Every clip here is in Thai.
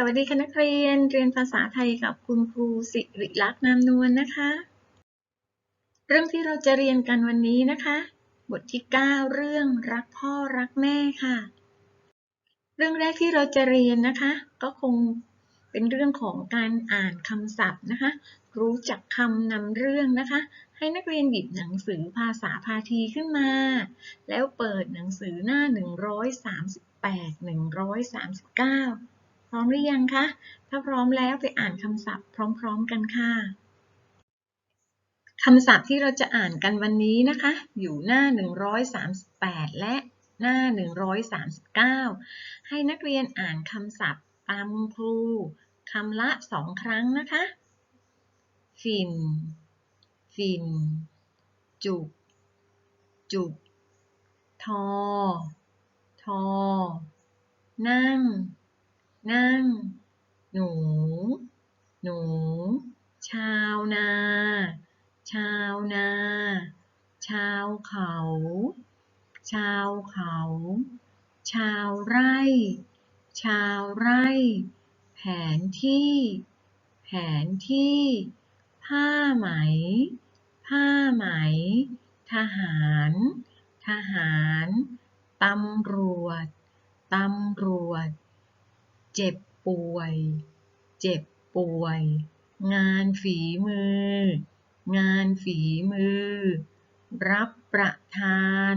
สวัสดีค่ะนักเรียน เรียนภาษาไทยกับคุณครูสิริลักษณ์นามนวลนะคะ เรื่องที่เราจะเรียนกันวันนี้นะคะ บทที่ 9 เรื่องรักพ่อรักแม่ค่ะ เรื่องแรกที่เราจะเรียนนะคะ ก็คงเป็นเรื่องของการอ่านคำศัพท์นะคะ รู้จักคำนำเรื่องนะคะ ให้นักเรียนหยิบหนังสือภาษาพาทีขึ้นมา แล้วเปิดหนังสือหน้า 138 139 พร้อมหรือยังคะ ถ้าพร้อมแล้วไปอ่านคำศัพท์พร้อมๆกันค่ะคำศัพท์ที่เราจะอ่านกันวันนี้นะคะ อยู่หน้า 138 และหน้า 139 ให้นักเรียนอ่านคำศัพท์ตามครูคำละสองครั้งนะคะ ฟิน ฟิน จุก จุก ทอ ทอ นั่ง นั่ง หนู หนู ชาวนา ชาวนา ชาวเขา ชาวเขา ชาวไร่ ชาวไร่ แผนที่ แผนที่ ผ้าไหม ผ้าไหม ทหาร ทหาร ตำรวจ ตำรวจ เจ็บป่วย เจ็บป่วย งานฝีมือ งานฝีมือ รับประทาน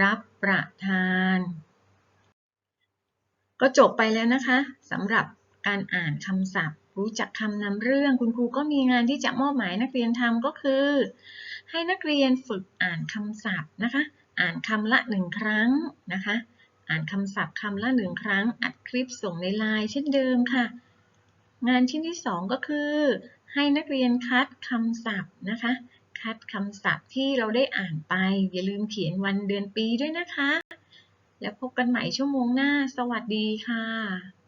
รับประทาน ก็จบไปแล้วนะคะสำหรับการอ่านคำศัพท์ รู้จักคำนำเรื่องคุณครูก็มีงานที่จะมอบหมายนักเรียนทำก็คือ ให้นักเรียนฝึกอ่านคำศัพท์นะคะ อ่านคำละหนึ่งครั้งนะคะ อ่านคำศัพท์คำละหนึ่งครั้ง อัดคลิปส่งในไลน์เช่นเดิมค่ะ งานชิ้นที่สองก็คือ ให้นักเรียนคัดคำศัพท์นะคะ คัดคำศัพท์ที่เราได้อ่านไป อย่าลืมเขียนวันเดือนปีด้วยนะคะ แล้วพบกันใหม่ชั่วโมงหน้า สวัสดีค่ะ